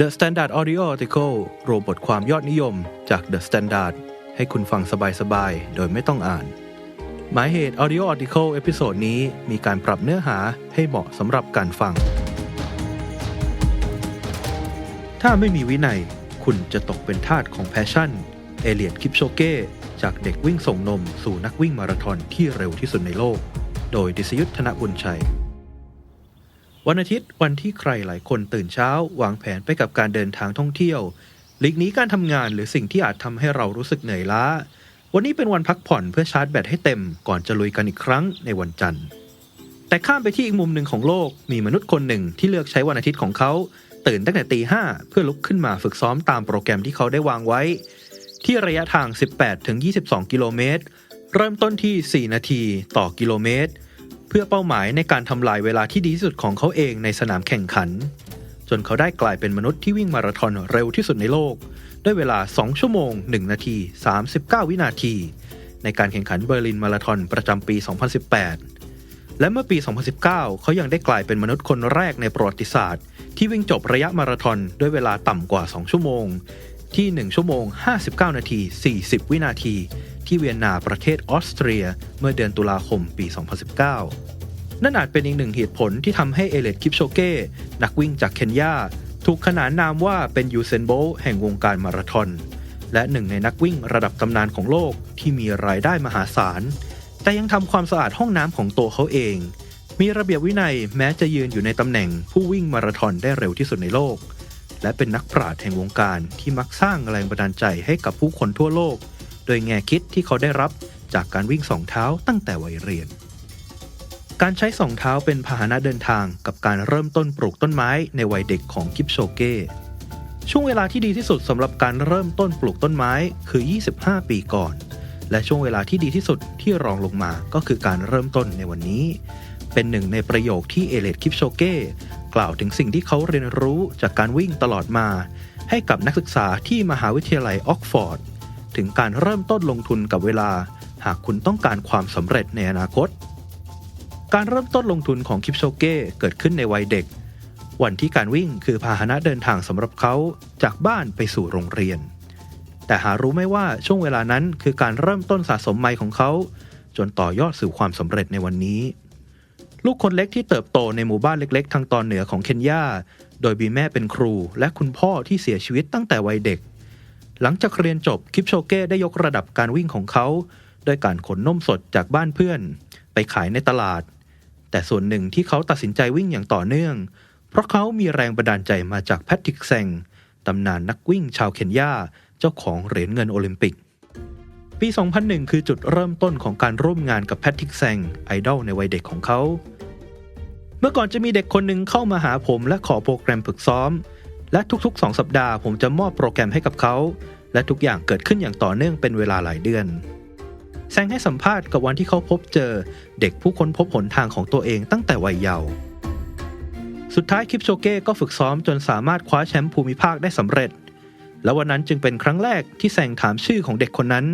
The Standard Audio Article รวมบทความยอดนิยมจาก The Standard ให้คุณฟังสบายๆ โดยไม่ต้องอ่าน หมายเหตุ Audio Article เอพิโซดนี้มีการปรับเนื้อหาให้เหมาะสำหรับการฟัง ถ้าไม่มีวินัย คุณจะตกเป็นทาสของแพชชั่น เอเลียดคิปโชเก้จากเด็กวิ่งส่งนมสู่นักวิ่งมาราธอนที่เร็วที่สุดในโลก โดยดิษยุทธนบุญชัย วันอาทิตย์วันที่ใครหลายคนตื่นเช้า วางแผนไปกับการเดินทางท่องเที่ยว หลีกหนีการทำงานหรือสิ่งที่อาจทำให้เรารู้สึกเหนื่อยล้า วันนี้เป็นวันพักผ่อนเพื่อชาร์จแบตให้เต็มก่อนจะลุยกันอีกครั้งในวันจันทร์ แต่ข้ามไปที่อีกมุมหนึ่งของโลกมีมนุษย์คนหนึ่งที่เลือกใช้วันอาทิตย์ของเขา ตื่นตั้งแต่ตีห้าเพื่อลุกขึ้นมาฝึกซ้อมตามโปรแกรมที่เขาได้วางไว้ ที่ระยะทาง 18-22 กิโลเมตรเริ่มต้นที่ 4 นาทีต่อกิโลเมตร พื่อเป้าหมายในการทำลายเวลาที่ดีที่สุดของเขาเองในสนามแข่งขัน จนเขาได้กลายเป็นมนุษย์ที่วิ่งมาราธอนเร็วที่สุดในโลก ด้วยเวลา 2 ชั่วโมง 1 นาที 39 วินาที ในการแข่งขันเบอร์ลินมาราธอนประจำปี 2018 และเมื่อปี 2019 เขายังได้กลายเป็นมนุษย์คนแรกในประวัติศาสตร์ ที่วิ่งจบระยะมาราธอนด้วยเวลาต่ำกว่า 2 ชั่วโมง ที่ 1 ชั่วโมง 59 นาที 40 วินาทีที่เวียนนาประเทศออสเตรียเมื่อเดือนตุลาคมปี 2019 นั่นอาจเป็นอีกหนึ่งเหตุผลที่ทำให้เอเลดคิปโชเก้นักวิ่งจากเคนยาถูกขนานนามว่าเป็นยูเซนโบว์แห่งวงการมาราธอนและหนึ่งในนักวิ่งระดับตำนานของโลกที่มีรายได้มหาศาล แต่ยังทำความสะอาดห้องน้ำของตัวเขาเอง มีระเบียบวินัยแม้จะยืนอยู่ในตำแหน่งผู้วิ่งมาราธอนได้เร็วที่สุดในโลก และเป็นนักปราชญ์แห่งวงการที่มักสร้างแรงบันดาลใจให้กับผู้คนทั่วโลก โดยแง่คิดที่เขาได้รับจากการวิ่งสองเท้าตั้งแต่วัยเรียน การใช้สองเท้าเป็นพาหนะเดินทางกับการเริ่มต้นปลูกต้นไม้ในวัยเด็กของกิปโชเก้ช่วงเวลาที่ดีที่สุดสำหรับการเริ่มต้นปลูกต้นไม้คือ 25 ปีก่อน และช่วงเวลาที่ดีที่สุดที่รองลงมาก็คือการเริ่มต้นในวันนี้ เป็นหนึ่งในประโยคที่เอเลดคิปโชเก้กล่าวถึงสิ่งที่เขาเรียนรู้จากการวิ่งตลอดมา ให้กับนักศึกษาที่มหาวิทยาลัยออกฟอร์ดถึงการเริ่มต้นลงทุนกับเวลา หากคุณต้องการความสำเร็จในอนาคต การเริ่มต้นลงทุนของคิปโชเก้เกิดขึ้นในวัยเด็ก วันที่การวิ่งคือพาหนะเดินทางสำหรับเขาจากบ้านไปสู่โรงเรียน แต่หารู้ไหมว่าช่วงเวลานั้นคือการเริ่มต้นสะสมไมล์ของเขา จนต่อยอดสู่ความสำเร็จในวันนี้ ลูกคนเล็กที่เติบโตในหมู่บ้านเล็ก ๆ ทางตอนเหนือของเคนยาโดยมีแม่เป็นครูและคุณพ่อที่เสียชีวิตตั้งแต่วัยเด็ก หลังจากเรียนจบคิปโชเก้ได้ยกระดับการวิ่งของเขาด้วยการขนนมสดจากบ้านเพื่อน ไปขายในตลาด แต่ส่วนหนึ่งที่เขาตัดสินใจวิ่งอย่างต่อเนื่อง เพราะเขามีแรงบันดาลใจมาจากแพทริกแซงตำนานนักวิ่งชาวเคนยาเจ้าของเหรียญเงินโอลิมปิก ปี 2001 คือจุดเริ่มต้นของการร่วมงานกับแพทริกแซงไอดอลในวัยเด็กของเขา เมื่อก่อนจะมีเด็กคนหนึ่งเข้ามาหาผมและขอโปรแกรมฝึกซ้อม และทุกๆ 2 สัปดาห์ผมจะมอบโปรแกรมให้กับเขา และทุกอย่างเกิดขึ้นอย่างต่อเนื่องเป็นเวลาหลายเดือน แซงให้สัมภาษณ์กับวันที่เขาพบเจอ เด็กผู้ค้นพบหนทางของตัวเองตั้งแต่วัยเยาว์สุดท้ายคิปโชเก้ก็ฝึกซ้อมจนสามารถคว้าแชมป์ภูมิภาคได้สำเร็จ และวันนั้นจึงเป็นครั้งแรกที่แซงถามชื่อของเด็กคนนั้น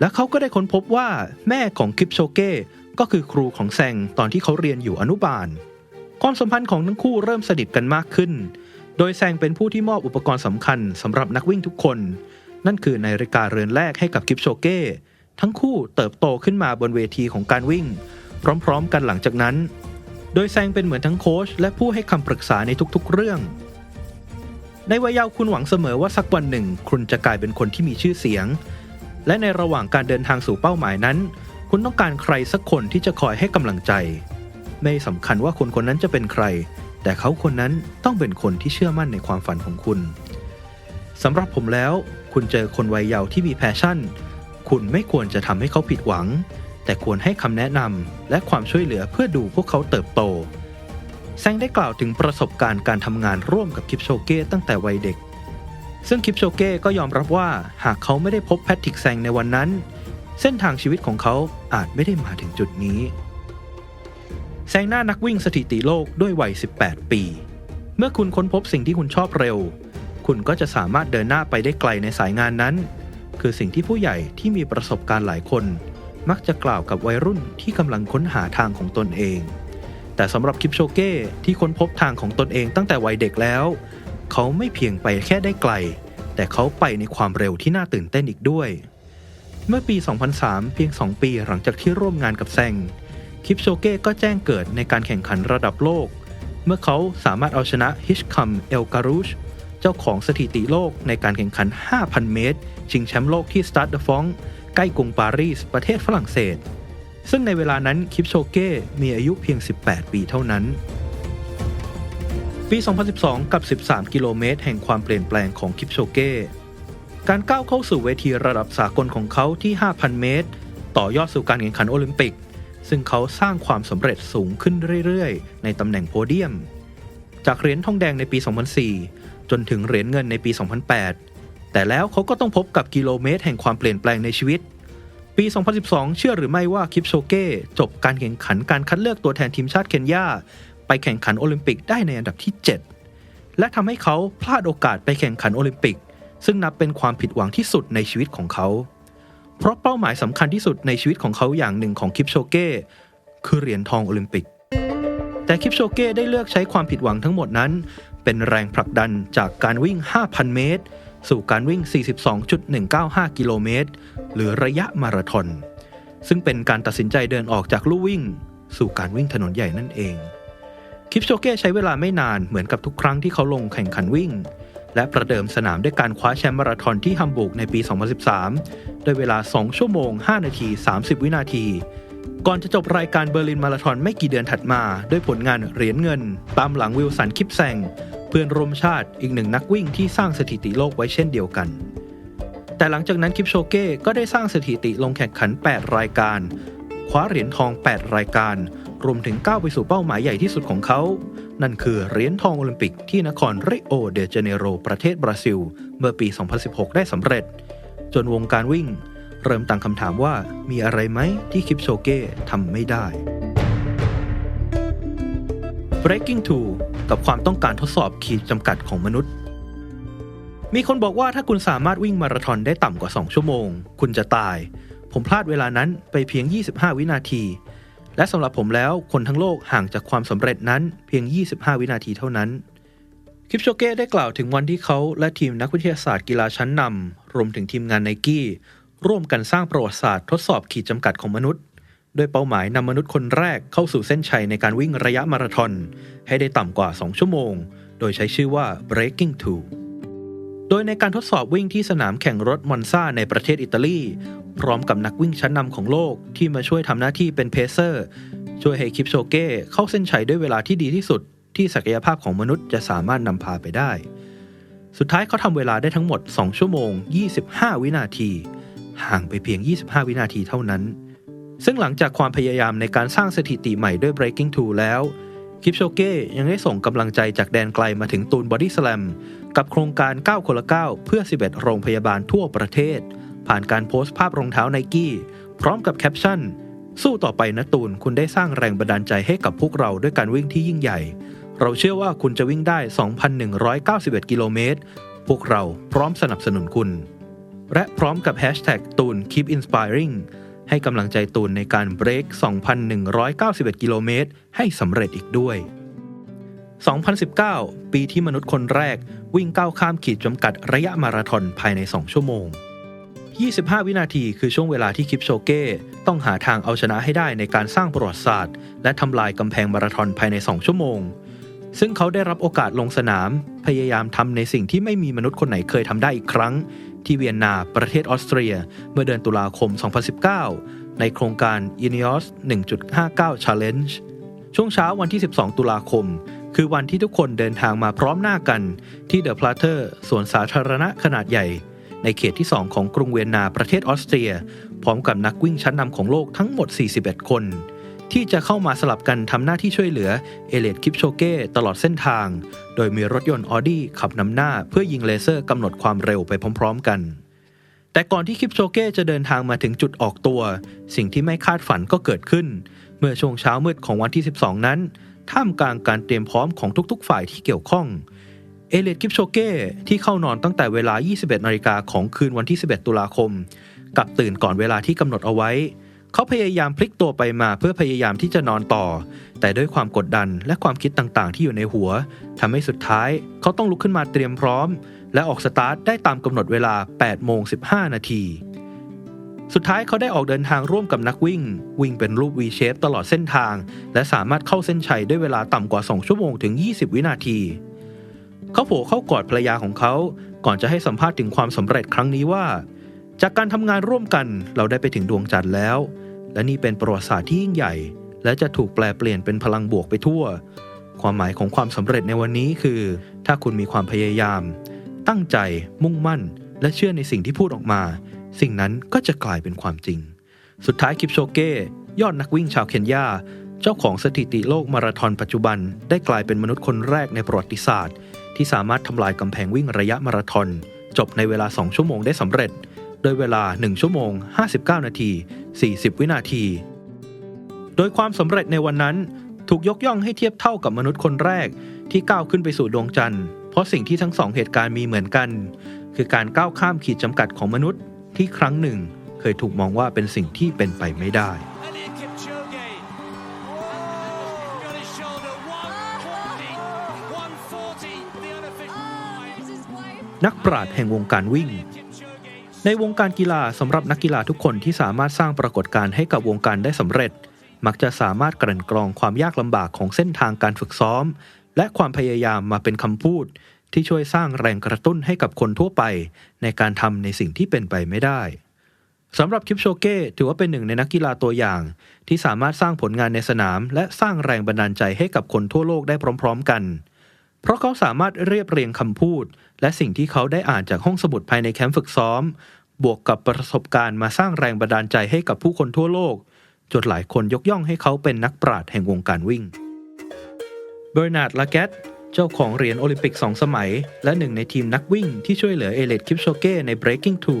และเขาก็ได้ค้นพบว่าแม่ของคิปโชเก้ก็คือครูของแซงตอนที่เขาเรียนอยู่อนุบาล ความสัมพันธ์ของทั้งคู่เริ่มสนิทกันมากขึ้น โดยแซงเป็นผู้ที่มอบอุปกรณ์สำคัญสำหรับนักวิ่งทุกคน นั่นคือนาฬิกาเรือนแรกให้กับคิปโชเก้ ทั้งคู่เติบโตขึ้นมาบนเวทีของการวิ่ง พร้อมๆ กันหลังจากนั้น โดยแซงเป็นเหมือนทั้งโค้ชและผู้ให้คำปรึกษาในทุกๆ เรื่อง ในวัยเยาว์คุณหวังเสมอว่าสักวันหนึ่ง คุณจะกลายเป็นคนที่มีชื่อเสียง และในระหว่างการเดินทางสู่เป้าหมายนั้น คุณต้องการใครสักคนที่จะคอยให้กำลังใจ ไม่สำคัญว่าคนคนนั้นจะเป็นใคร แต่เขาคนนั้นต้องเป็นคนที่เชื่อมั่นในความฝันของคุณสำหรับผมแล้ว คุณเจอคนวัยเยาว์ที่มีแพชชั่น คุณไม่ควรจะทำให้เขาผิดหวัง แต่ควรให้คำแนะนำและความช่วยเหลือเพื่อดูพวกเขาเติบโต แซงได้กล่าวถึงประสบการณ์การทำงานร่วมกับคิปโชเก้ตั้งแต่วัยเด็ก ซึ่งคิปโชเก้ก็ยอมรับว่าหากเขาไม่ได้พบแพทริกแซงในวันนั้น เส้นทางชีวิตของเขาอาจไม่ได้มาถึงจุดนี้ แซงหน้านักวิ่งสถิติโลกด้วยวัย 18 ปี เมื่อคุณค้นพบสิ่งที่คุณชอบเร็ว คุณก็จะสามารถเดินหน้าไปได้ไกลในสายงานนั้น คือสิ่งที่ผู้ใหญ่ที่มีประสบการณ์หลายคน มักจะกล่าวกับวัยรุ่นที่กำลังค้นหาทางของตนเอง แต่สำหรับคิปโชเก้ที่ค้นพบทางของตนเองตั้งแต่วัยเด็กแล้ว เขาไม่เพียงไปแค่ได้ไกล แต่เขาไปในความเร็วที่น่าตื่นเต้นอีกด้วย เมื่อปี 2003 เพียง 2 ปีหลังจากที่ร่วมงานกับแซงคิปโชเก้ก็แจ้งเกิดในการแข่งขันระดับโลก เมื่อเขาสามารถเอาชนะฮิชคัมเอลการูช เจ้าของสถิติโลกในการแข่งขัน 5,000 เมตร ชิงแชมป์โลกที่สตาร์ดฟองใกล้กรุงปารีส ประเทศฝรั่งเศส ซึ่งในเวลานั้นคิปโชเก้มีอายุเพียง 18 ปีเท่านั้น ปี 2012 กับ 13 กิโลเมตร แห่งความเปลี่ยนแปลงของคิปโชเก้การก้าวเข้าสู่เวทีระดับสากลของเขาที่ 5,000 เมตร ต่อยอดสู่การแข่งขันโอลิมปิก ซึ่งเขาสร้างความสำเร็จสูงขึ้นเรื่อยๆ ในตำแหน่งโพเดียม จากเหรียญทองแดงในปี 2004 จนถึงเหรียญเงินในปี 2008 แต่แล้วเขาก็ต้องพบกับกิโลเมตรแห่งความเปลี่ยนแปลงในชีวิต ปี 2012 เชื่อหรือไม่ว่าคิปโชเก้จบการแข่งขันการคัดเลือกตัวแทนทีมชาติเคนยาไปแข่งขันโอลิมปิกได้ในอันดับที่ 7 และทำให้เขาพลาดโอกาสไปแข่งขันโอลิมปิก ซึ่งนับเป็นความผิดหวังที่สุดในชีวิตของเขา เพราะเป้าหมายสำคัญที่สุดในชีวิตของเขาอย่างหนึ่งของคิปโชเก้คือเหรียญทองโอลิมปิก แต่คิปโชเก้ได้เลือกใช้ความผิดหวังทั้งหมดนั้น เป็นแรงผลักดันจากการวิ่ง 5,000 เมตร สู่การวิ่ง 42.195 กิโลเมตร หรือระยะมาราธอน ซึ่งเป็นการตัดสินใจเดินออกจากลู่วิ่ง สู่การวิ่งถนนใหญ่นั่นเอง คิปโชเก้ใช้เวลาไม่นานเหมือนกับทุกครั้งที่เขาลงแข่งขันวิ่ง และประเดิมสนามด้วยการคว้าแชมป์มาราธอนที่ฮัมบูร์กในปี 2013 ด้วยเวลา 2 ชั่วโมง 5 นาที 30 วินาที ก่อนจะจบรายการเบอร์ลินมาราธอนไม่กี่เดือนถัดมา ด้วยผลงานเหรียญเงิน ตามหลังวิลสันคิปแซง เพื่อนร่วมชาติอีกหนึ่งนักวิ่งที่สร้างสถิติโลกไว้เช่นเดียวกัน แต่หลังจากนั้นคิปโชเก้ก็ได้สร้างสถิติลงแข่งขัน 8 รายการ คว้าเหรียญทอง 8 รายการ รวมถึงก้าวไปสู่เป้าหมายใหญ่ที่สุดของเขา นั่นคือเหรียญทองโอลิมปิกที่นครริโอเดจาเนโรประเทศบราซิล เมื่อปี 2016 ได้สำเร็จ จนวงการวิ่ง เริ่มตั้งคำถามว่ามีอะไรไหมที่คิปโชเก้ทำไม่ได้ breaking to กับความต้องการทดสอบขีดจำกัดของมนุษย์ มีคนบอกว่าถ้าคุณสามารถวิ่งมาราธอนได้ต่ำกว่า 2 ชั่วโมง คุณจะตาย ผมพลาดเวลานั้นไปเพียง 25 วินาที และสำหรับผมแล้วคนทั้งโลกห่างจากความสำเร็จนั้นเพียง 25 วินาทีเท่านั้นคิปโชเก้ได้กล่าวถึงวันที่เขาและทีมนักวิทยาศาสตร์กีฬาชั้นนำรวมถึงทีมงานไนกี้ร่วมกันสร้างประวัติศาสตร์ทดสอบขีดจำกัดของมนุษย์ โดยเป้าหมายนำมนุษย์คนแรกเข้าสู่เส้นชัยในการวิ่งระยะมาราธอนให้ได้ต่ำกว่า 2 ชั่วโมง โดยใช้ชื่อว่า breaking two โดยในการทดสอบวิ่งที่สนามแข่งรถมอนซาในประเทศอิตาลี พร้อมกับนักวิ่งชั้นนำของโลกที่มาช่วยทำหน้าที่เป็นเพเซอร์ ช่วยให้คิปโชเก้เข้าเส้นชัยด้วยเวลาที่ดีที่สุด ที่ศักยภาพของมนุษย์จะสามารถนำพาไปได้ สุดท้ายเขาทำเวลาได้ทั้งหมด 2 ชั่วโมง 25 วินาที ห่างไปเพียง 25 วินาทีเท่านั้น ซึ่งหลังจากความพยายามในการสร้างสถิติใหม่ด้วย breaking two แล้ว คิปโชเก้ยังได้ส่งกำลังใจจากแดนไกลมาถึงตูนบอดี้สแลมกับโครงการ 9 คนละ 9 เพื่อ 11 โรงพยาบาลทั่วประเทศ ผ่านการโพสต์ภาพรองเท้าไนกี้พร้อมกับแคปชั่น สู้ต่อไปนะตูนคุณได้สร้างแรงบันดาลใจให้กับพวกเราด้วยการวิ่งที่ยิ่งใหญ่ เราเชื่อว่าคุณจะวิ่งได้ 2,191 กิโลเมตร พวกเราพร้อมสนับสนุนคุณ และพร้อมกับแฮชแท็กตูน keep inspiring ให้กำลังใจตูนในการเบรก 2,191 กิโลเมตร ให้สำเร็จอีกด้วย 2019 ปีที่มนุษย์คนแรกวิ่งก้าวข้ามขีดจำกัดระยะมาราธอนภายใน 2 ชั่วโมง 25 วินาทีคือช่วงเวลาที่คิปโชเก้ต้องหาทางเอาชนะให้ได้ในการสร้างประวัติศาสตร์ และทำลายกำแพงมาราธอนภายใน 2 ชั่วโมง ซึ่งเขาได้รับโอกาสลงสนาม พยายามทำในสิ่งที่ไม่มีมนุษย์คนไหนเคยทำได้อีกครั้ง ที่เวียนนาประเทศออสเตรีย เมื่อเดือนตุลาคม 2019 ในโครงการ Ineos 1.59 Challenge ช่วงเช้าวันที่ 12 ตุลาคม คือวันที่ทุกคนเดินทางมาพร้อมหน้ากันที่เดอะพลาเตอร์สวนสาธารณะขนาดใหญ่ ในเขตที่ 2 ของกรุงเวียนนาประเทศออสเตรีย พร้อมกับนักวิ่งชั้นนำของโลกทั้งหมด 41 คน ที่จะเข้ามาสลับกันทำหน้าที่ช่วยเหลือเอเลดคิปโชเก้ตลอดเส้นทาง โดยมีรถยนต์ออดี้ขับนำหน้าเพื่อยิงเลเซอร์กำหนดความเร็วไปพร้อม ๆ กัน แต่ก่อนที่คิปโชเก้จะเดินทางมาถึงจุดออกตัว สิ่งที่ไม่คาดฝันก็เกิดขึ้น เมื่อช่วงเช้ามืดของวันที่ 12 นั้น ท่ามกลางการเตรียมพร้อมของทุกๆ ฝ่ายที่เกี่ยวข้องเอเลดกิปโชเก้ที่เข้านอนตั้งแต่เวลา 21นาฬิกาของคืนวันที่ 11 ตุลาคม กลับตื่นก่อนเวลาที่กำหนดเอาไว้ เขาพยายามพลิกตัวไปมาเพื่อพยายามที่จะนอนต่อ แต่ด้วยความกดดันและความคิดต่างๆ ที่อยู่ในหัวทำให้สุดท้าย เขาต้องลุกขึ้นมาเตรียมพร้อม และออกสตาร์ทได้ตามกำหนดเวลา8โมง15 นาที สุดท้ายเขาได้ออกเดินทางร่วมกับนักวิ่ง วิ่งเป็นรูป V shape ตลอดเส้นทาง และสามารถเข้าเส้นชัยด้วยเวลาต่ำกว่า 2 ชั่วโมงถึง 20 วินาที เขาโผล่เข้ากอดภรรยาของเขาก่อนจะให้สัมภาษณ์ถึงความสำเร็จครั้งนี้ว่า จากการทำงานร่วมกันเราได้ไปถึงดวงจันทร์แล้ว และนี่เป็นประวัติศาสตร์ที่ยิ่งใหญ่ และจะถูกแปลเปลี่ยนเป็นพลังบวกไปทั่ว ความหมายของความสำเร็จในวันนี้คือ ถ้าคุณมีความพยายาม ตั้งใจ มุ่งมั่น และเชื่อในสิ่งที่พูดออกมา สิ่งนั้นก็จะกลายเป็นความจริง สุดท้ายคิปโชเก้ยอดนักวิ่งชาวเคนยาเจ้าของสถิติโลกมาราธอนปัจจุบัน ได้กลายเป็นมนุษย์คนแรกในประวัติศาสตร์ ที่สามารถทำลายกำแพงวิ่งระยะมาราธอนจบในเวลา 2 ชั่วโมงได้สำเร็จ โดยเวลา 1 ชั่วโมง 59 นาที 40 วินาที โดยความสำเร็จในวันนั้นถูกยกย่องให้เทียบเท่ากับมนุษย์คนแรกที่ก้าวขึ้นไปสู่ดวงจันทร์ เพราะสิ่งที่ทั้งสองเหตุการณ์มีเหมือนกัน คือการก้าวข้ามขีดจำกัดของมนุษย์ที่ครั้งหนึ่งเคยถูกมองว่าเป็นสิ่งที่เป็นไปไม่ได้ นักปราชญ์แห่งวงการวิ่ง ในวงการกีฬาสำหรับนักกีฬาทุกคนที่สามารถสร้างปรากฏการณ์ให้กับวงการได้สำเร็จ มักจะสามารถกลั่นกรองความยากลำบากของเส้นทางการฝึกซ้อม และความพยายามมาเป็นคำพูด ที่ช่วยสร้างแรงกระตุ้นให้กับคนทั่วไป ในการทำในสิ่งที่เป็นไปไม่ได้สำหรับคิปโชเก้ถือว่าเป็นหนึ่งในนักกีฬาตัวอย่าง ที่สามารถสร้างผลงานในสนาม และสร้างแรงบันดาลใจให้กับคนทั่วโลกได้พร้อม ๆ กัน เพราะเขาสามารถเรียบเรียงคำพูด และสิ่งที่เขาได้อ่านจากห้องสมุดภายในแคมป์ฝึกซ้อม บวกกับประสบการณ์มาสร้างแรงบันดาลใจให้กับผู้คนทั่วโลก จนหลายคนยกย่องให้เขาเป็นนักปราชญ์แห่งวงการวิ่ง เบอร์นาร์ด ลาแกตเจ้าของเหรียญโอลิมปิกสองสมัย และหนึ่งในทีมนักวิ่งที่ช่วยเหลือเอเลดคิปโชเก้ใน Breaking t o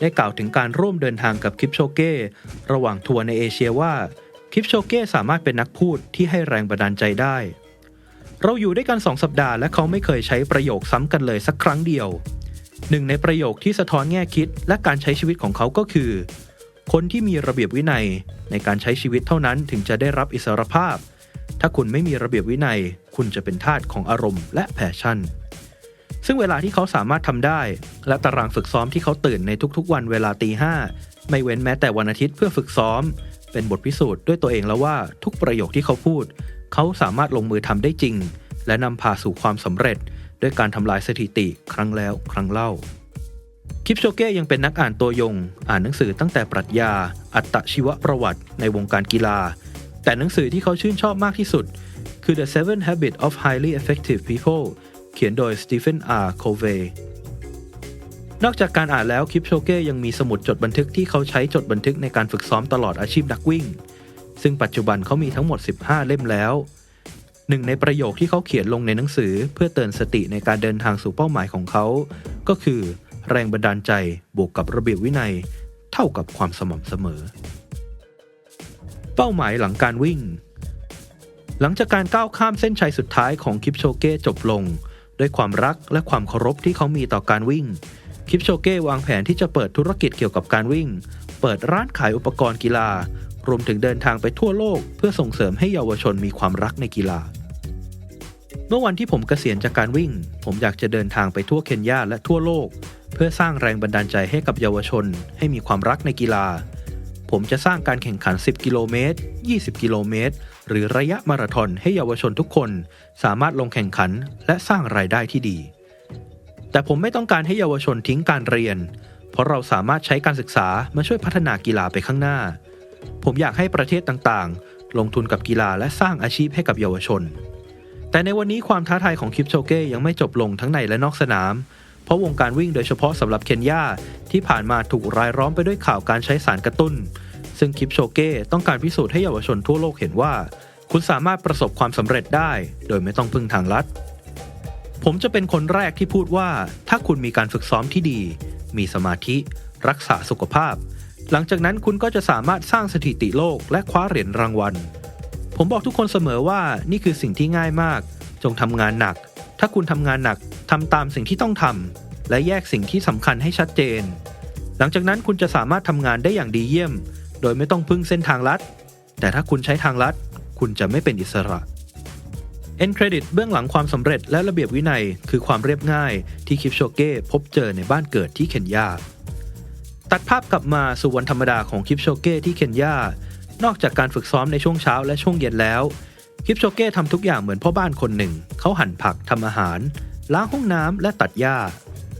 ได้กล่าวถึงการร่วมเดินทางกับคิปโชเก้ระหว่างทัวร์ในเอเชียว่าคิปโชเก้สามารถเป็นนักพูดที่ให้แรงบันดาลใจได้ เราอยู่ด้วยกันสองสัปดาห์และเขาไม่เคยใช้ประโยคซ้ำกันเลยสักครั้งเดียว หนึ่งในประโยคที่สะท้อนแง่คิดและการใช้ชีวิตของเขาก็คือ คนที่มีระเบียบวินัยในการใช้ชีวิตเท่านั้นถึงจะได้รับอิสรภาพ ถ้าคุณไม่มีระเบียบวินัย คุณจะเป็นทาสของอารมณ์และแพชชั่น ซึ่งเวลาที่เขาสามารถทำได้ และตารางฝึกซ้อมที่เขาตื่นในทุกๆ วันเวลาตีห้าไม่เว้นแม้แต่วันอาทิตย์เพื่อฝึกซ้อม เป็นบทพิสูจน์ด้วยตัวเองแล้วว่าทุกประโยคที่เขาพูด เขาสามารถลงมือทำได้จริง และนำพาสู่ความสำเร็จ ด้วยการทำลายสถิติครั้งแล้วครั้งเล่า คิปโชเก้ยังเป็นนักอ่านตัวยง อ่านหนังสือตั้งแต่ปรัชญา อัตชีวประวัติในวงการกีฬา แต่หนังสือที่เขาชื่นชอบมากที่สุด คือ The Seven Habits of Highly Effective People เขียนโดย Stephen R. Covey นอกจากการอ่านแล้วคิปโชเก้ยังมีสมุดจดบันทึกที่เขาใช้จดบันทึกในการฝึกซ้อมตลอดอาชีพนักวิ่ง ซึ่งปัจจุบันเขามีทั้งหมด 15 เล่มแล้ว หนึ่งในประโยคที่เขาเขียนลงในหนังสือเพื่อเตือนสติในการเดินทางสู่เป้าหมายของเขา ก็คือ แรงบันดาลใจบวกกับระเบียบวินัย เท่ากับความสม่ำเสมอ เป้าหมายหลังการวิ่ง หลังจากการก้าวข้ามเส้นชัยสุดท้ายของคิปโชเก้จบลง ด้วยความรักและความเคารพที่เขามีต่อการวิ่งคิปโชเก้วางแผนที่จะเปิดธุรกิจเกี่ยวกับการวิ่ง เปิดร้านขายอุปกรณ์กีฬา รวมถึงเดินทางไปทั่วโลก เพื่อส่งเสริมให้เยาวชนมีความรักในกีฬา เมื่อวันที่ผมเกษียณจากการวิ่ง ผมอยากจะเดินทางไปทั่วเคนยาและทั่วโลก เพื่อสร้างแรงบันดาลใจให้กับเยาวชน ให้มีความรักในกีฬา ผมจะสร้างการแข่งขัน 10 กิโลเมตร 20 กิโลเมตร หรือระยะมาราธอนให้เยาวชนทุกคน สามารถลงแข่งขันและสร้างรายได้ที่ดี แต่ผมไม่ต้องการให้เยาวชนทิ้งการเรียน เพราะเราสามารถใช้การศึกษามาช่วยพัฒนากีฬาไปข้างหน้า ผมอยากให้ประเทศต่างๆ ลงทุนกับกีฬาและสร้างอาชีพให้กับเยาวชน แต่ในวันนี้ความท้าทายของคิปโชเก้ยังไม่จบลงทั้งในและนอกสนาม เพราะวงการวิ่งโดยเฉพาะสำหรับเคนยาที่ผ่านมาถูกรายล้อมไปด้วยข่าวการใช้สารกระตุ้น ซึ่งคิปโชเก้ต้องการพิสูจน์ให้เยาวชนทั่วโลกเห็นว่า คุณสามารถประสบความสำเร็จได้ โดยไม่ต้องพึ่งทางลัดผมจะเป็นคนแรกที่พูดว่า ถ้าคุณมีการฝึกซ้อมที่ดี มีสมาธิ รักษาสุขภาพ หลังจากนั้นคุณก็จะสามารถสร้างสถิติโลกและคว้าเหรียญรางวัล ผมบอกทุกคนเสมอว่านี่คือสิ่งที่ง่ายมาก จงทำงานหนัก ถ้าคุณทำงานหนักทำตามสิ่งที่ต้องทำและแยกสิ่งที่สำคัญให้ชัดเจน หลังจากนั้นคุณจะสามารถทำงานได้อย่างดีเยี่ยม โดยไม่ต้องพึ่งเส้นทางลัด แต่ถ้าคุณใช้ทางลัด คุณจะไม่เป็นอิสระเอ็นเครดิตเบื้องหลังความสำเร็จและระเบียบวินัย คือความเรียบง่ายที่คิปโชเก้พบเจอในบ้านเกิดที่เคนยา ตัดภาพกลับมาสู่วันธรรมดาของคิปโชเก้ที่เคนยา นอกจากการฝึกซ้อมในช่วงเช้าและช่วงเย็นแล้ว คิปโชเก้ทำทุกอย่างเหมือนพ่อบ้านคนหนึ่ง เขาหั่นผักทำอาหาร ล้างห้องน้ำและตัดหญ้า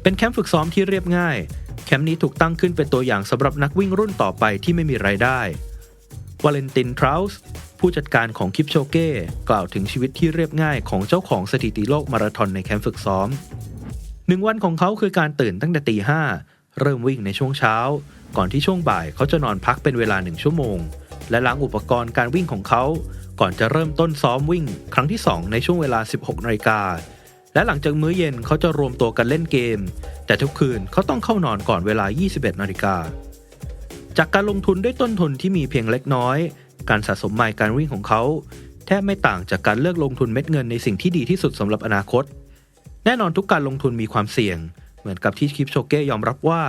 เป็นแคมป์ฝึกซ้อมที่เรียบง่าย แคมป์นี้ถูกตั้งขึ้นเป็นตัวอย่างสำหรับนักวิ่งรุ่นต่อไปที่ไม่มีไรายได้วาเลนตินทราวส์ผู้จัดการของคิปโชเก้กล่าวถึงชีวิตที่เรียบง่ายของเจ้าของสถิติโลกมาราธอนในแคมป์ฝึกซ้อมหนึ่งวันของเขาคือการตื่นตั้งแต่ตีห้า เริ่มวิ่งในช่วงเช้า ก่อนที่ช่วงบ่ายเขาจะนอนพักเป็นเวลาหนึ่งชั่วโมง และล้างอุปกรณ์การวิ่งของเขา ก่อนจะเริ่มต้นซ้อมวิ่ง ครั้งที่ 2 ในช่วงเวลา 16นาฬิกาและหลังจากมื้อเย็นเขาจะรวมตัวกันเล่นเกม แต่ทุกคืนเขาต้องเข้านอนก่อนเวลา 21นาฬิกาจากการลงทุนด้วยต้นทุนที่มีเพียงเล็กน้อย การสะสมไมล์การวิ่งของเขา แทบไม่ต่างจากการเลือกลงทุนเม็ดเงินในสิ่งที่ดีที่สุดสำหรับอนาคต แน่นอนทุกการลงทุนมีความเสี่ยง เหมือนกับที่คิปโชเก้ยอมรับว่า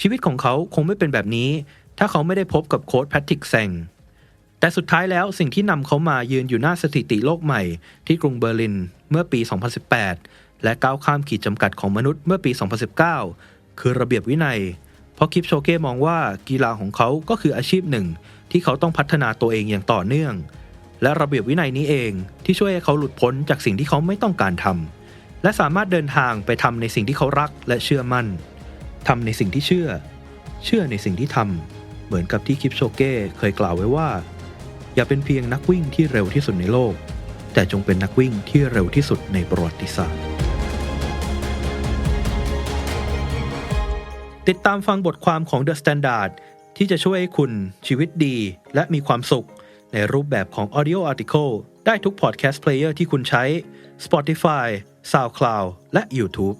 ชีวิตของเขาคงไม่เป็นแบบนี้ ถ้าเขาไม่ได้พบกับโค้ชแพทริกแซงแต่สุดท้ายแล้วสิ่งที่นำเขามายืนอยู่หน้าสถิติโลกใหม่ที่กรุงเบอร์ลินเมื่อปี 2018 และก้าวข้ามขีดจำกัดของมนุษย์เมื่อปี 2019 คือระเบียบวินัย เพราะคิปโชเก้มองว่ากีฬาของเขาก็คืออาชีพหนึ่ง ที่เขาต้องพัฒนาตัวเองอย่างต่อเนื่อง และระเบียบวินัยนี้เองที่ช่วยให้เขาหลุดพ้นจากสิ่งที่เขาไม่ต้องการทำ และสามารถเดินทางไปทำในสิ่งที่เขารักและเชื่อมั่นทำในสิ่งที่เชื่อ เชื่อในสิ่งที่ทำเหมือนกับที่คิปโชเก้เคยกล่าวไว้ว่า อย่าเป็นเพียงนักวิ่งที่เร็วที่สุดในโลก แต่จงเป็นนักวิ่งที่เร็วที่สุดในประวัติศาสตร์ ติดตามฟังบทความของ The Standard ที่จะช่วยให้คุณชีวิตดีและมีความสุข ในรูปแบบของ Audio Article ได้ทุก Podcast Player ที่คุณใช้ Spotify, SoundCloud และ YouTube